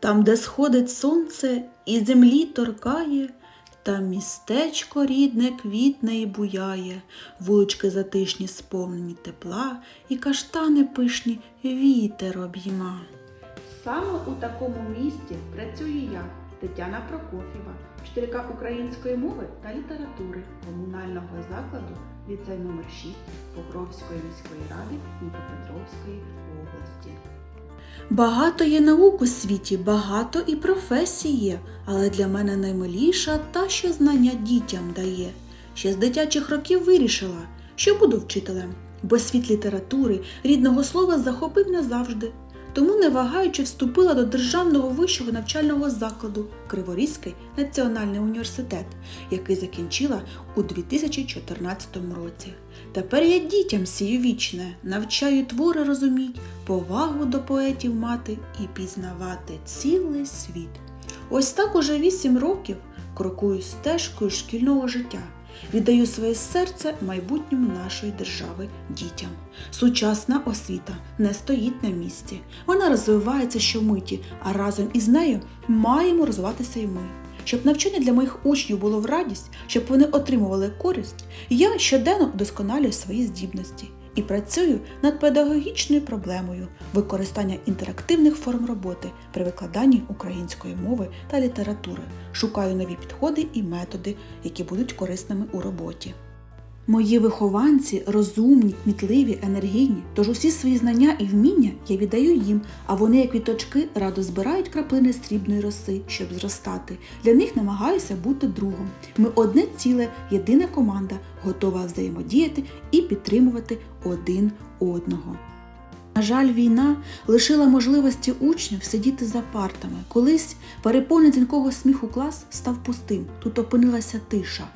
Там, де сходить сонце і землі торкає, там містечко рідне квітне і буяє, вулички затишні сповнені тепла, і каштани пишні вітер обійма. Саме у такому місті працюю я, Тетяна Прокофєва, вчителька української мови та літератури комунального закладу ліцей номер 6 Покровської міської ради Дніпропетровської області. Багато є наук у світі, багато і професій є, але для мене наймиліша та, що знання дітям дає. Ще з дитячих років вирішила, що буду вчителем, бо світ літератури, рідного слова захопив назавжди. Тому, не вагаючи, вступила до Державного вищого навчального закладу Криворізький національний університет, який закінчила у 2014 році. Тепер я дітям сію вічне, навчаю твори розуміть, повагу до поетів мати і пізнавати цілий світ. Ось так уже вісім років крокую стежкою шкільного життя. Віддаю своє серце майбутньому нашої держави дітям. Сучасна освіта не стоїть на місці. Вона розвивається щомиті, а разом із нею маємо розвиватися і ми. Щоб навчання для моїх учнів було в радість, щоб вони отримували користь, я щоденно вдосконалюю свої здібності і працюю над педагогічною проблемою використання інтерактивних форм роботи при викладанні української мови та літератури. Шукаю нові підходи і методи, які будуть корисними у роботі. Мої вихованці розумні, кмітливі, енергійні, тож усі свої знання і вміння я віддаю їм, а вони, як квіточки, радо збирають краплини срібної роси, щоб зростати. Для них намагаюся бути другом. Ми одне ціле, єдина команда, готова взаємодіяти і підтримувати один одного. На жаль, війна лишила можливості учнів сидіти за партами. Колись переповнений дзвінкового сміху клас став пустим. Тут опинилася тиша.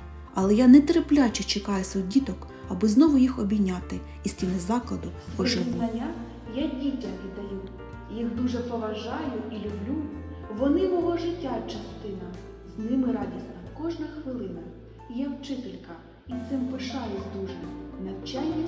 Але я нетерпляче чекаю своїх діток, аби знову їх обійняти і стіни закладу поживу. знання я дітям віддаю, їх дуже поважаю і люблю. Вони мого життя частина, з ними радісна кожна хвилина. Я вчителька і цим пишаюсь дуже. Навчання